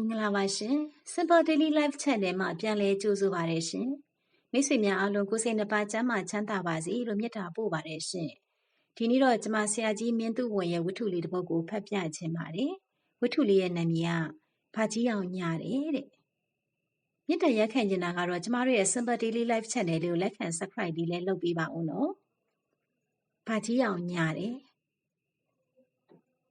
င်္ဂလာပါရှင် Simple Daily Life Channel မှာပြန်လည်ကြိုဆိုပါရရှင်မိတ်ဆွေများအားလုံးကိုယ်စိတ်နှပါကျန်းမာချမ်းသာပါစေလို့မေတ္တာပို့ပါရရှင်ဒီနေ့တော့ကျွန်မဆရာကြီးမင်းသူဝင်ရဲ့ဝတ္ထုလေးတစ်ပုဒ်ကိုဖတ်ပြခြင်းပါတယ်ဝတ္ထုလေးရဲ့နာမည်ကဘာကြီးအောင်ညာတယ်တဲ့မြစ်တရက်ခံကျင်တာကတော့ကျမတို့ရဲ့ Simple Daily Life Channel လေးကိုလက်ခံ Subscribe လေးလည်းလုပ်ပေးပါဦးနော်ဘာကြီးအောင်ညာတယ်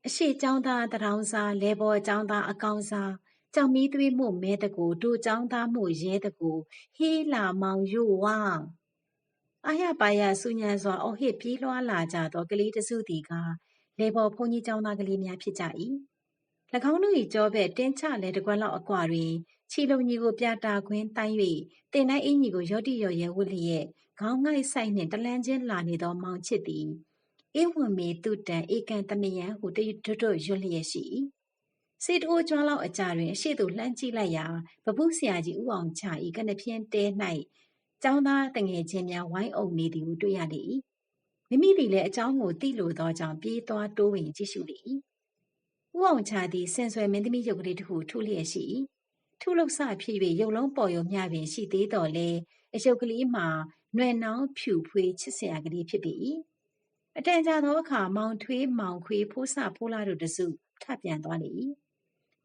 အရှိចောင်းသားတထောင်စားလဲဘောចောင်းသားအကောင်စား ကြောင်မီးသွေးမှုမဲတကိုတို့ចောင်းသားမှုရဲတကိုဟေးလာမောင်ရို့ဝါအာရပါရဆူညံစွာအော်ဟစ်ပြေးလွှားလာကြသောကလေးတစုသည်ကလေပေါ်ဘုန်းကြီးចောင်းသားကလေးများဖြစ်ကြ၏၎င်းတို့၏ကြောဘက်တင်းချလဲတကွက်လောက်အကွာတွင်ခြေလုံးကြီးကိုပြတာခွင်းတိုင်း၍တင်တိုင်းအင်ကြီးကိုရော့တိရော်ရဲဝတ်လျက်ခေါင်းငိုက်ဆိုင်နှင့်တလန်းချင်းလာနေသောမောင်ချစ်သည်အေဝံမေတုတံဧကံတမယံဟုတရွတ်ရွတ်ရွတ်လျက်ရှိ၏ စေတိုးကျွမ်းလောက်အကြတွင်အရှိသူလှမ်းကြည့်လိုက်ရာပပုဆရာကြီးဥအောင်ချဤကနဖြင်းတဲ၌ကျောင်းသားတငယ်ချင်းများဝိုင်းအုံနေသည်ကိုတွေ့ရလေ၏မိမိသည်လည်းအကြောင်းကိုသိလိုသောကြောင့်ပြေးသွားတိုးဝင်ကြည့်ရှုလေ၏ဥအောင်ချသည်ဆင်ဆွယ်မင်းသမီးရုပ်ကလေးတစ်ခုထုလျက်ရှိ၏ထုလုဆဖြစ်၍ရုပ်လုံးပေါ်ရုံမျှပင်ရှိသေးတော်လဲအယုတ်ကလေးမှာຫນွယ်နှောင်းဖြူဖွေးချစ်စရာကလေးဖြစ်ပေ၏အတန်ကြာသောအခါမောင်ထွေးမောင်ခွေးဖိုးဆဖိုးလာတို့တစုထပြန်သွားလေ၏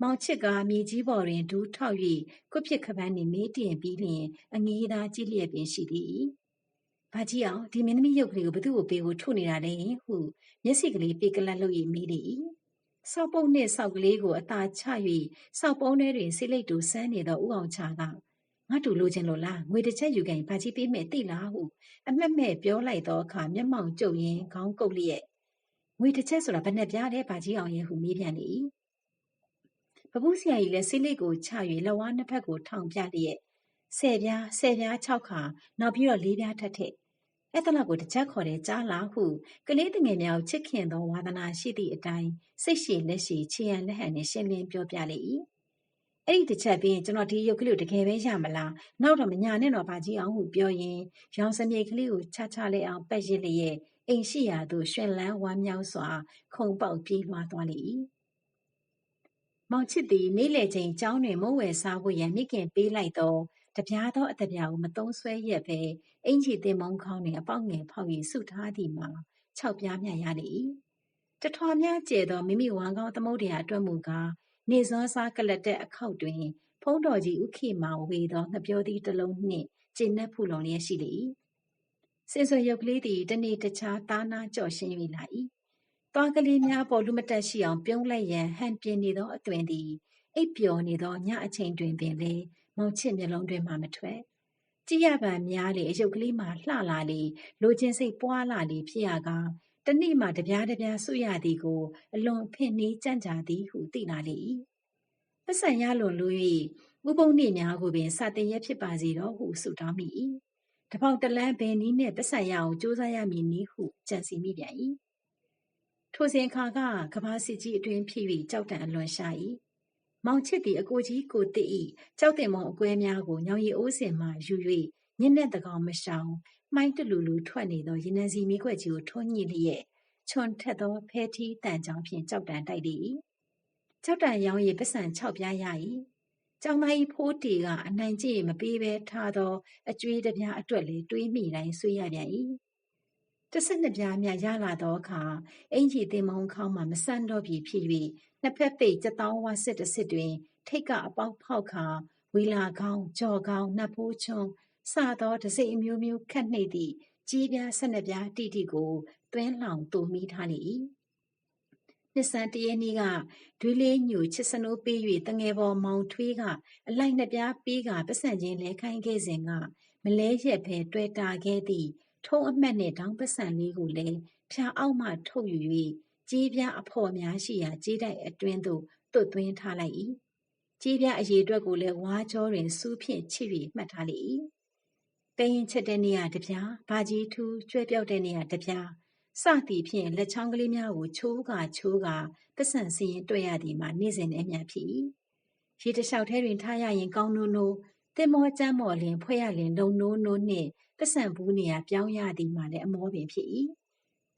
မောင်ချစ်ကမြေကြီးပေါ်တွင်ဒူးထောက်၍ကွပ်ဖြစ်ခပန်းနှင့်မေးတင်ပြီးလျှင်အငေးသားကြည့်လျက်ပင်ရှိသည်။ဘာကြီးအောင်ဒီမင်းသမီးရုပ်ကလေးကိုဘသူ့ကိုပေးဖို့ထုနေတာလဲဟုမျက်စိကလေးပေကလတ်လို့၍မေးလေ၏။ဆောက်ပုံနှင့်ဆောက်ကလေးကိုအသာချ၍ဆောက်ပုံထဲတွင်စိလိတ်တူဆန်းနေသောဥအောင်ချကငါတူလိုချင်လို့လားငွေတစ်ချက်ယူခင်ဘာကြီးပေးမယ်သိလားဟုအမက်မဲ့ပြောလိုက်သောအခါမျက်မှောင်ကျုပ်ရင်းခေါင်းကုပ်လျက်ငွေတစ်ချက်ဆိုတာဘယ်နဲ့ပြားလဲဘာကြီးအောင်ရဲ့ဟုမေးပြန်လေ၏ ပပူးဆရာကြီးလည်းစိလိတ်ကိုချ၍လက်ဝါးနှစ်ဖက်ကိုထောင်ပြလျက်ဆယ်ပြားဆယ်ပြား၆ခါနောက်ပြီးတော့လေးပြားထက်ထက်အဲ့တလောက်ကိုတစ်ချက်ခေါ်တယ်ကြားလားဟုကလေးတငယ်များကိုချစ်ခင်သောဝါသနာရှိသည့်အတိုင်းစိတ်ရှည်လက်ရှည်ချီရန်လက်ဟန်နဲ့ရှင်းလင်းပြောပြလေ၏အဲ့ဒီတစ်ချက်ပြီးကျွန်တော်ဒီရုပ်ကလေးကိုတကယ်ပဲရမလားနောက်တော့မညာနဲ့တော့ဗာကြီးအောင်ဟုပြောရင်ရောင်စမြိတ်ကလေးကိုချချလိုက်အောင်ပက်ရစ်လျက်အိမ်ရှိရာသို့ရွှင်လန်းဝမ်းမြောက်စွာခုံပေါက်ပြေးလွှားသွားလေ၏ မောင်ချစ်သည်နေ့လည်ချိန်ကျောင်းတွင်မုံဝယ်စားဖို့ရန်မိခင်ပေးလိုက်သောတပြားသောအတပြားကိုမသုံးဆွဲရက်ပဲအင်ကြီးတင်မုံခေါင်းတွင်အပေါက်ငယ်ဖောက်၍ဆုထားသည်မှာ၆ပြားမြရလေ၏တထွားများကျဲသောမိမိဝမ်းကောင်းသမုဒ္ဒရာအတွက်မူကားနေစောစားကလတ်တဲ့အခောက်တွင် ဖုံးတော်ကြီးဥခေမာဝေသောငပြောသည့်တလုံးနှင့်ကျင်းနှက်ဖူလုံလျက်ရှိလေ၏စင်စွယ်ရုပ်ကလေးသည်တနေ့တခြားသားနာကြော့ရှင်း၍လာ၏ သွားကလေးများပေါ်လူမတက်ရှိအောင်ပြုံးလိုက်ရန်ဟန်ပြင်းနေသောအသွင်သည်အိပ်ပျော်နေသောညအချိန်တွင်ပင်လေမောင်ချစ်မျက်လုံးတွင်မှမထွက်ကြည်ရပံများလေအယုတ်ကလေးမှလှလာလေလိုချင်စိတ်ပွားလာလေဖြစ်ရကားတနေ့မှတပြားတပြားဆွရသည်ကိုအလွန်ဖင့်နှီးကြံ့ကြာသည်ဟုသိလာလေ၏ပစံရလွန်လူ၍ဥပုံနှင့်များကိုပင်စတင်ရဖြစ်ပါစေတော့ဟုဆုတောင်းမိ၏တပေါက်တလန်းဘယ်နည်းနှင့်ပစံရအောင်ကြိုးစားရမည်နည်းဟုကြံစီမိပြန်၏ ထိုစဉ်ခါကကဘာစစ်ကြီးအတွင်ဖြစ်၍ကြောက်တံအလွန်ရှာ၏မောင်ချစ်သည်အကိုကြီးကိုတည်၏ကြောက်တင်မောင်အကွဲများကိုညောင်ရီအိုးစင်မှယူ၍ညက်နဲ့တကောင်မရှောင်မှိုင်းတလူလူထွက်နေသောရင်းနှစီမိခွက်ကြီးကိုထွန်းညှိလျက်ချွန်ထက်သောဖဲထီးတန်ကြောင်ဖြင့်ကြောက်တံတိုက်လေ၏ကြောက်တံရောင်းရည်ပစံ6ပြားရ၏ကျောင်းသားကြီးဖိုးတီကအနိုင်ကျင့်မပေးဘဲထားသောအကျွေးတပြားအတွက်လေတွေးမိတိုင်းဆွေးရပြန်၏ တစ်ဆက်နှစ်ပြားမြရလာသောအခါအင်ကြီးတင်မုံခေါင်းမှမဆန်းတော့ပြီဖြစ်၍နှစ်ဖက်ပိတ်ကြတောင်းဝါစစ်တစ်စစ်တွင် ထိတ်ကအပေါက်ဖောက်ခါဝီလာကောင်းကြော်ကောင်းနတ်ဖိုးချုံစသောတစိအမျိုးမျိုးခတ်နှိပ်သည့်ကြီးပြားဆက်နှစ်ပြားတိတိကိုတွင်းလောင်တူမိထားလေ၏နှစ်ဆန်းတရဲနီးကဒွေးလေးညူချစ်စနိုးပေး၍တငယ်ပေါ်မောင်ထွေးကအလိုက်နှစ်ပြားပေးကပစံချင်းလဲခိုင်းခဲ့စဉ်ကမလဲရက်ဖဲတွေ့တာခဲ့သည့် ထုံးအမှတ်နှင့်ဒေါင်းပစံလေးကိုလည်းဖျာအောက်မှထုတ်ယူ၍ကြေးပြားအဖော်များရှိရာကြေးတိုက်အတွင်းသို့တွတ်သွင်းထားလိုက်၏ကြေးပြားအရေအတွက်ကိုလည်းဝါကြောတွင်စူးဖြင့်ချစ်၍မှတ်ထားလေ၏ပရင်ချက်တဲ့နေရာတပြားဘာကြီးထူးကျွဲပြောက်တဲ့နေရာတပြားစသည်ဖြင့်လက်ချောင်းကလေးများကိုချိုးကချိုးကပစံစရင်တွေ့ရသည်မှာနေ့စဉ်နဲ့အမျှဖြစ်၏ရေတလျှောက်ထဲတွင်ထားရရင်ကောင်းနိုးနိုးတင်မောကျမ်းမော်လင်ဖွဲ့ရလင်လုံနိုးနိုးနှင့် ပစံဘူးနေရာပြောင်းရသည်မှာလည်းအမောပင်ဖြစ်၏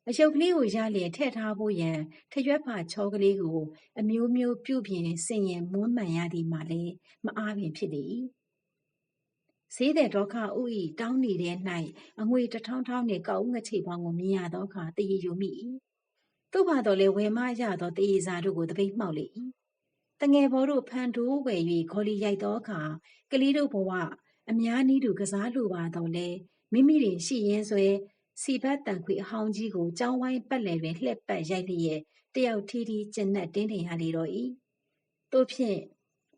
အယုတ်ကလေးကိုရလျင်ထည့်ထားဖို့ရန်ထရွက်ပါချောကလေးကို အမျိုးမျိုးပြုပြင်ဆင်ရင်မွမ်းမံရသည်မှာလည်းမအားပင်ဖြစ်လေ၏ဈေးတဲ့ဒေါခဥဤတောင်းနေတဲ့၌အငွေတထောင်းထောင်းနှင့်ကောက်ဦးငချိပေါင်းကိုမြင်ရသောအခါတည်ယူမိ၏သို့ပါတော့လေဝယ်မရသောတည်စာတို့ကိုတပိတ်မှောက်လေ၏တငယ်ဘောတို့ဖန်တိုးဝယ်၍ခေါ်လီရိုက်သောအခါကလေးတို့ဘဝ အများနည်းတူကစားလိုပါတော့လေမိမိတွင်ရှိရင်းဆွဲစီဘတ်တန်ခွေအဟောင်းကြီးကိုကြောင်းဝိုင်းပတ်လည်တွင်လှက်ပတ်ရိုက်လျက်တယောက်ထီးထီးကျဉ်တ်တင်းတင်ရလေတော့၏တို့ဖြင့်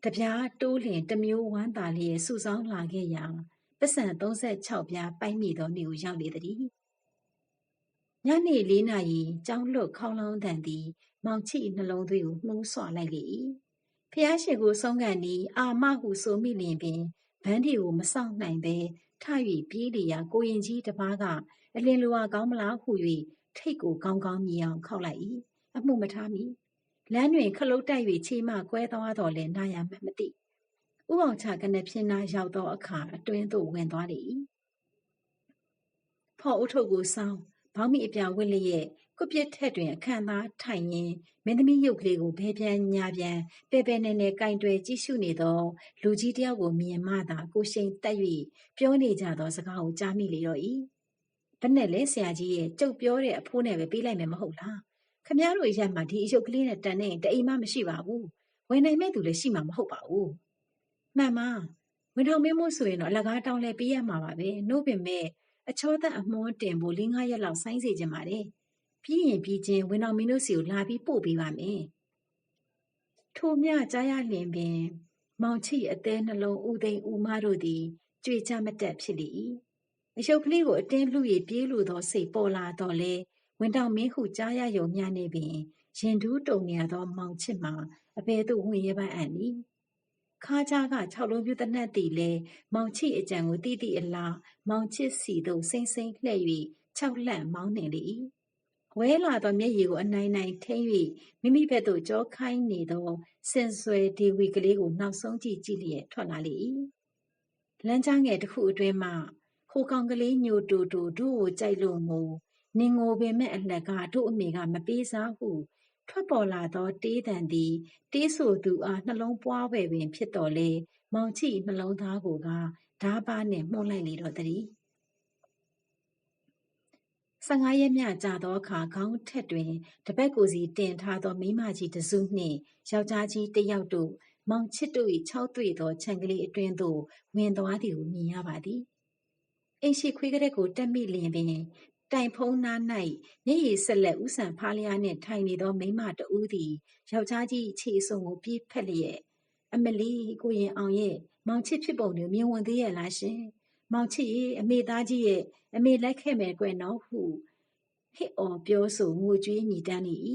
တပြားတိုးလျင်တမျိုးဝမ်းသာလျက်စုဆောင်းလာခဲ့ရာပစံ36ပြားပိုက်မိသောနေ့ကိုရောက်လေသည်ညနေ၄နာရီကြောင်းလွတ်ခေါလောင်းတန်သည် မောင်ချိနှလုံးသွေးကိုနှိုးဆွလိုက်လေ၏ဖျားရှိကိုဆုံးကန်ဤအာမဟုဆိုမိလျင်ပင် ဗန်းဒီကိုမဆောင်နိုင်ပဲထ၍ပြေးလျာကိုရင်ကြီးတစ်ပါးကအလင်းလိုအားကောင်းမလားဟု၍ထိတ်ကိုကောင်းကောင်းမြည်အောင်ခောက်လိုက်၏အမှုမထားမီလမ်းတွင်ခလုတ်တိုက်၍ခြေမကွဲသွားတော်လဲနာရမှမသိဥအောင်ချကနဖြင်းနာရောက်သောအခါအတွင်းသို့ဝင်သွားလေ၏ဖော်အုပ်ထုပ်ကိုစောင်းဘောင်းမီအပြာဝစ်လျက် ကွပြစ်ထက်တွင်အခန့်သားထိုင်ရင်းမင်းသမီးရုပ်ကလေးကိုဘဲပြန်ညာပြန်ပဲပဲနဲ့နဲ့ကင်တွယ်ကြည့်ရှုနေသောလူကြီးတယောက်ကိုမြင်မှသာကိုရှိန်တက်၍ပြောနေကြသောစကားကိုကြားမိလေတော့၏ဘယ်နဲ့လဲဆရာကြီးရဲ့ကြုတ်ပြောတဲ့အဖိုးနဲ့ပဲပြေးလိုက်မယ်မဟုတ်လားခမည်းတော်ရက်မှာဒီအယုတ်ကလေးနဲ့တန်နေတအိမ်မှမရှိပါဘူးဝင်နိုင်မဲ့သူလည်းရှိမှာမဟုတ်ပါဘူးမှန်ပါဝင်ထောင်မင်းမို့ဆိုရင်တော့အလကားတောင်းလဲပေးရမှာပါပဲနို့ပင်မဲ့အချောသက်အမွှန်းတင်ဖို့၄၅ရက်လောက်ဆိုင်းစေခြင်းပါတယ် ပြီးရင်ပြီးချင်းဝင်တော်မင်းတို့စီကိုလာပြီးပို့ပေးပါမယ်ထိုမြကြားရလျင်ပင် မောင်ချီအသေးနှလုံးဥသိမ်းဥမတို့သည်ကြွေချမတက်ဖြစ်လေ၏အယုတ်ကလေးကိုအတင်းလှ၍ပြေးလိုသောစိတ်ပေါ်လာတော့လေဝင်တောင်မင်းဟုကြားရယုံမျှနေပင်ရင်ဒူးတုံနေရသောမောင်ချစ်မှာအဘဲသို့ဝင်ရပန်းအံ့နီခါးကြားက၆လုံးပြူတနတ်တီလဲမောင်ချစ်အကြံကိုတိတိအလားမောင်ချစ်စီသို့စိမ့်စိမ့်လှဲ့၍၆လန့်မောင်းနေလေ၏ ဝဲလာသောမျက်ရည်ကိုအနိုင်နိုင်ထိမ့်၍မိမိဘက်သို့ကြောခိုင်းနေသောစင်ဆွယ်ဒီဝီကလေးကိုနောက်ဆုံးကြည့်ကြည့်လျက်ထွက်လာလေ၏လမ်းကြားငယ်တစ်ခုအတွင်းမှဟိုကောင်ကလေးညိုတူတူတို့ကိုကြိုက်လို့ငိုနင်ငိုပင်မဲ့အလက်ကတို့အမေကမပေးစားဟုထွက်ပေါ်လာသောတေးတန်သည်တေးဆိုသူအားနှလုံးပွားပဲပင် ဖြစ်တော်လေမောင်ချီနှလုံးသားကိုကဓာပါနှင့်မှုန့်လိုက်လေတော့တည်း 15ရက်မြကြာသောအခါ ခေါင်းထက်တွင်တပတ်ကိုစီတင်ထားသော မိမကြီးတစုနှင့် ယောက်ျားကြီးတစ်ယောက်တို့ မောင်ချစ်တို့၏ခြောက်သွေ့သော ခြံကလေးအတွင်းသို့ ဝင်သွားသည်ကို မြင်ရပါသည် အိမ်ရှိခွေးကလေးကို တက်မိလျင်ပင် တိုင်ဖုံးနား၌မျက်ရည်ဆက်လက်ဥဆန်ဖားလျားနှင့် ထိုင်နေသော မိမတဦးသည် ယောက်ျားကြီးခြေစုံကို ပြေးဖက်လျက် အမလီကိုရင်အောင်ရဲ့ မောင်ချစ်ဖြစ်ပုံတွေမြင်ဝင်သေးရဲ့လားရှင် မောင်ချစ်ရဲ့ အမေသားကြီးရဲ့ အမေလိုက်ခဲ့မယ်ကွယ်နော်ဟုဟစ်အော်ပြောဆိုငိုကြွေးမြည်တမ်းနေ၏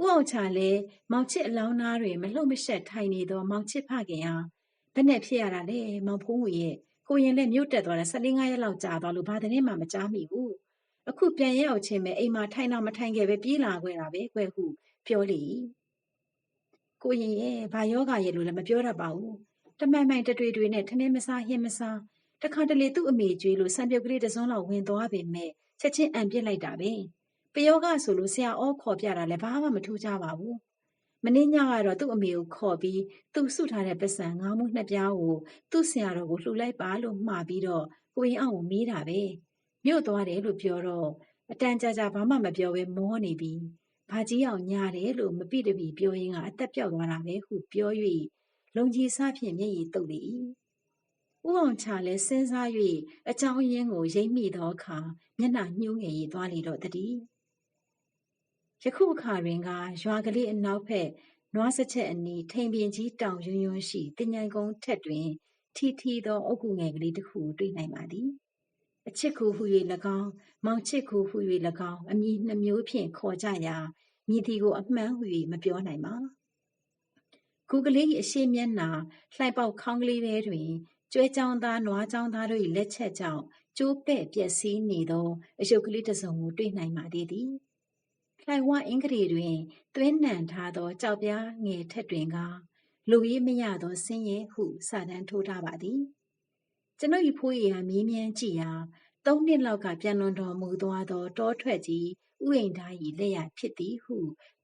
ဥအောင်ချလည်းမောင်ချစ်အလောင်းသားတွင်မလှုပ်မရှက်ထိုင်နေသောမောင်ချစ်ဖခင်ဟာဘယ်နဲ့ဖြစ်ရတာလဲမောင်ဖုံးဝေရဲ့ကိုရင်လည်းမြို့တက်သွားတာ14ရက်လောက်ကြာသွားလို့ဘာတဲ့မှမကြားမိဘူးအခုပြန်ရောက်ချင်းပဲအိမ်မှာထိုင်တော့မထိုင်ခဲ့ပဲပြေးလာခွဲတာပဲကွယ်ဟုပြောလေကိုရင်ရဲ့ဘာယောဂရဲ့လို့လည်းမပြောတတ်ပါဘူးတမိုင်မိုင်တတွေတွေနဲ့ထမင်းမစားဟင်းမစား တခါတလေသူ့အမေကျွေးလို့ဆံပြုတ်ကလေးတစ်စုံလောက်ဝင်သွားပေမဲ့ချက်ချင်းအံပြစ်လိုက်တာပဲပယောဂဆိုလို့ဆရာအောခေါ်ပြတာလည်းဘာမှမထူးကြပါဘူးမင်းညကတော့သူ့အမေကိုခေါ်ပြီးသူ့စုထားတဲ့ပစံငါးမှုနှစ်ပြားကိုသူ့ဆရာတော်ကိုလှူလိုက်ပါလို့မှာပြီးတော့ကိုရင်အောင်ကိုမေးတာပဲမြို့သွားတယ်လို့ပြောတော့အတန်ကြာကြာဘာမှမပြောဘဲမောနေပြီးဘာကြီးအောင်ညားတယ်လို့မပိတပီပြောရင်းကအသက်ပြောက်သွားတာပဲဟုပြော၍လုံကြီးစားဖြင့်မျက်ရည်တုပ်လေ၏ ဥအောင်ချလည်းစဉ်းစား၍အကြောင်းရင်းကိုရိပ်မိသောအခါမျက်နှာညှိုးငယ်ရည်သွားလေတော့တည်းယခုအခါတွင်ကရွာကလေးအနောက်ဘက်နွားစချက်အနီးထိန်ပင်ကြီးတောင်ယွန်းယွန်းရှိတင်ញိုင်ကုန်းထက်တွင် ထီထီသောအုတ်ဂူငယ်ကလေးတစ်ခုတွေ့နိုင်ပါသည်အချစ်ကူဟူ၍၎င်းမောင်ချစ်ကူဟူ၍၎င်းအမည်နှမျိုးဖြင့်ခေါ်ကြရာမြည်သည်ကို အမှန်ဟူ၍မပြောနိုင်ပါကူကလေး၏အရှိမျက်နှာလှိုက်ပေါက်ခေါင်းကလေးထဲတွင် ကျွဲကြောင်သားနွားကြောင်သားတို့၏လက်ချက်ကြောင့်ကျိုးပဲ့ပျက်စီးနေသောအယုတ်ကလေးတစ်စုံကိုတွေ့နိုင်ပါသေးသည်လှိုင်ဝအင်္ဂရီတွင်သွင်းနှံထားသောကြောက်ပြားငယ်ထက်တွင်ကလူရေးမရသောဆင်းရဲဟုစာတန်းထိုးထားပါသည်ကျွန်ုပ်၏ဖိုးရီဟာမီးမြန်းကြည့်ရာသုံးနှစ်လောက်ကပြန်လွန်တော်မူသွားသောတောထွက်ကြီးဥယိန္ဒာ၏လက်ရဖြစ်သည်ဟု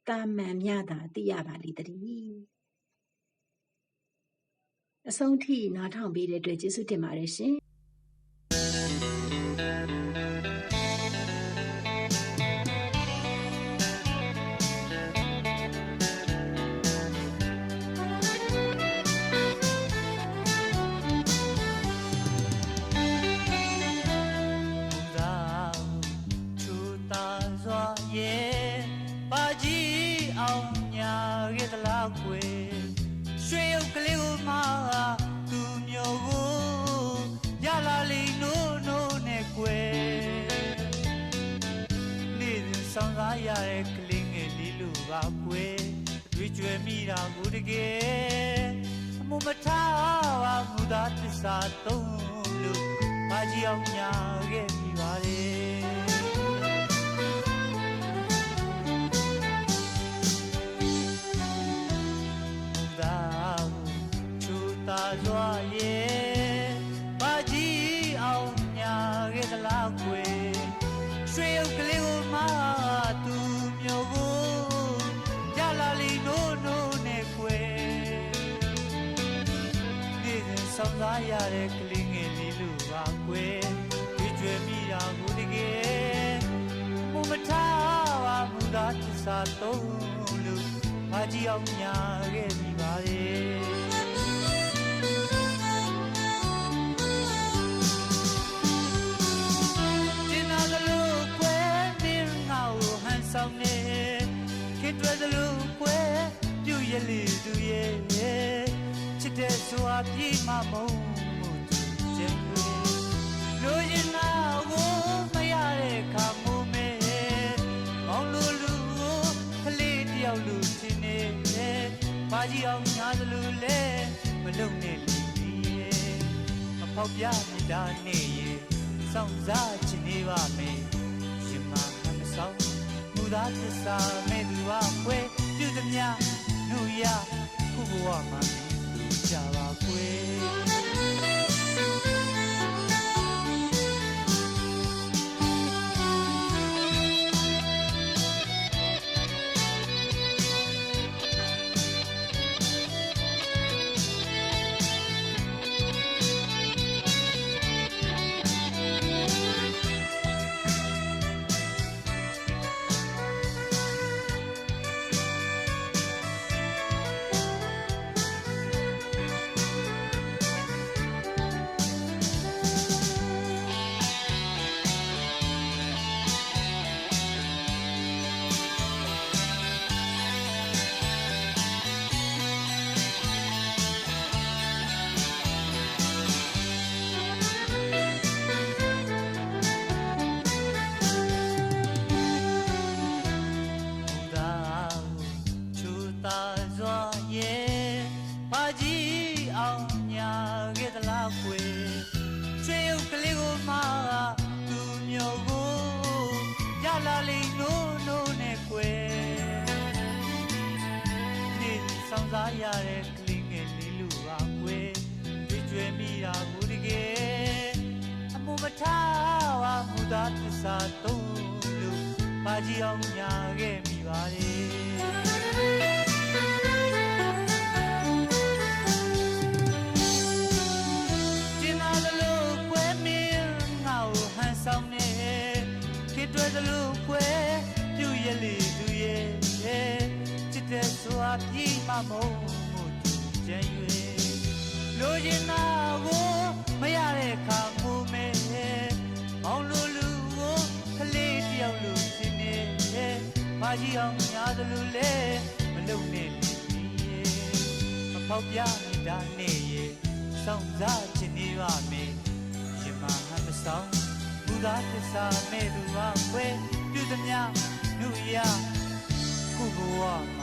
တာမန်မြသာသိရပါလိမ့်တည်း အဆုံးထိနားထောင်ပေးတဲ့အတွက်ကျေးဇူးတင်ပါတယ်ရှင်ကွယ် တဲ့ကလေးငယ်လေးလိုပါကွယ်တွေ့ကြွယ်မိတာကိုတကယ်အမှုမထားပါမူသားတစ္ဆာသုံးလို့ဘာကြီးအောင်ညာခဲ့မိပါတ မူသားသစ္စာသုံးလို့ဘာကြီးအောင်ညာခဲ့ပြီပါလေကျင်နာသလိုကွယ်နေငါ့ကိုဟန်ဆောင်နေခင်တွဲသလိုကွယ်ပြုရလေသူရဲ့ချစ်တဲ့စွာပြေးမမုံ မဖောက်ပြမိတာနေရဲ့စောင့်စားချင်နေပါမယ်ရှင်မမမဆောင်မူသားသစ္စာမဲ့သူပါခွဲပြုသမျှနှုတ်ရခုဘဝမှာ သားသစ္စာသုံးလို့ဘာကြီးအောင်ညာခဲ့မိပါလေကျင်နာသလိုကွယ်မင်းငါ့ကိုဟန်ဆောင်နေခေတွဲသလိုကွယ်ပြုရလေသူရဲ့ချစ်တဲ့စွာပြေးမမုံမှုကြံ၍လိုချင်တာကိုမရတဲ့ခါ ကြီးအောင်များသလိုလဲမလုံနဲ့နေရေမဖောက်ပြနေတာနေရေစောင့်စားခြင်းနေပါမယ်ရမဟာမဆောင်ဘူသာသစ္စာမဲ့သူဝခွဲပြုသည်များနှုရကိုဘဝ